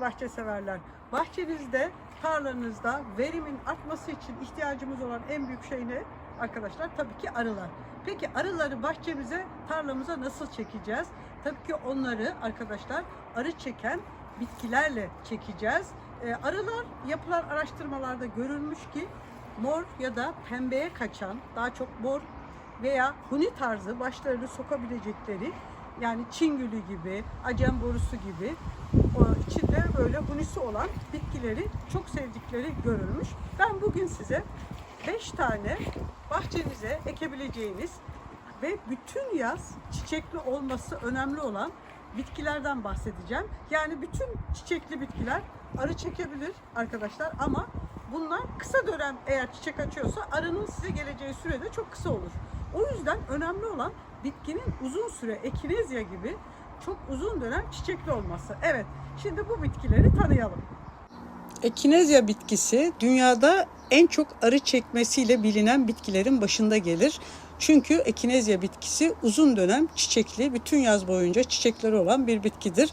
bahçe severler. Bahçenizde, tarlanızda verimin artması için ihtiyacımız olan en büyük şey ne? Arkadaşlar tabii ki arılar. Peki arıları bahçemize, tarlamıza nasıl çekeceğiz? Tabii ki onları arkadaşlar arı çeken bitkilerle çekeceğiz. Ee, arılar yapılan araştırmalarda görülmüş ki mor ya da pembeye kaçan, daha çok mor veya huni tarzı başlarını sokabilecekleri yani Çin gülü gibi, acem borusu gibi içinde böyle hunisi olan bitkileri çok sevdikleri görülmüş. Ben bugün size 5 tane bahçenize ekebileceğiniz ve bütün yaz çiçekli olması önemli olan bitkilerden bahsedeceğim. Yani bütün çiçekli bitkiler arı çekebilir arkadaşlar ama bunlar kısa dönem eğer çiçek açıyorsa arının size geleceği sürede çok kısa olur. O yüzden önemli olan bitkinin uzun süre ekinezya gibi çok uzun dönem çiçekli olması. Evet, şimdi bu bitkileri tanıyalım. Ekinezya bitkisi dünyada en çok arı çekmesiyle bilinen bitkilerin başında gelir. Çünkü ekinezya bitkisi uzun dönem çiçekli, bütün yaz boyunca çiçekleri olan bir bitkidir.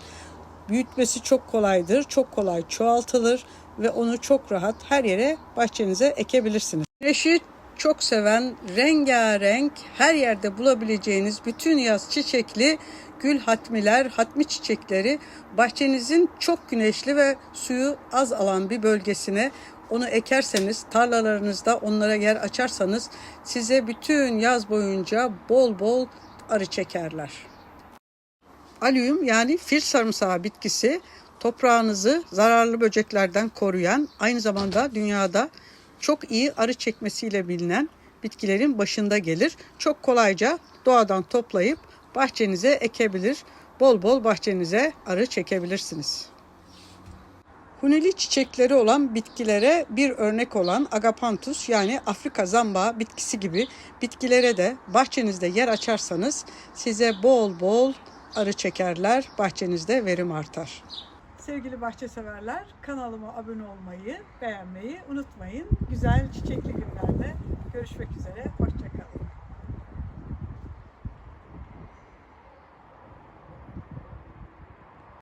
Büyütmesi çok kolaydır, çok kolay çoğaltılır ve onu çok rahat her yere bahçenize ekebilirsiniz. Güneşi çok seven, rengarenk, her yerde bulabileceğiniz bütün yaz çiçekli gül hatmiler, hatmi çiçekleri bahçenizin çok güneşli ve suyu az alan bir bölgesine onu ekerseniz, tarlalarınızda onlara yer açarsanız size bütün yaz boyunca bol bol arı çekerler. Alüyum yani fil sarımsağı bitkisi toprağınızı zararlı böceklerden koruyan, aynı zamanda dünyada çok iyi arı çekmesiyle bilinen bitkilerin başında gelir. Çok kolayca doğadan toplayıp bahçenize ekebilir, bol bol bahçenize arı çekebilirsiniz. Hunili çiçekleri olan bitkilere bir örnek olan Agapanthus yani Afrika zamba bitkisi gibi bitkilere de bahçenizde yer açarsanız size bol bol arı çekerler, bahçenizde verim artar. Sevgili bahçe severler, kanalıma abone olmayı, beğenmeyi unutmayın. Güzel çiçekli günlerde görüşmek üzere. Hoşçakalın.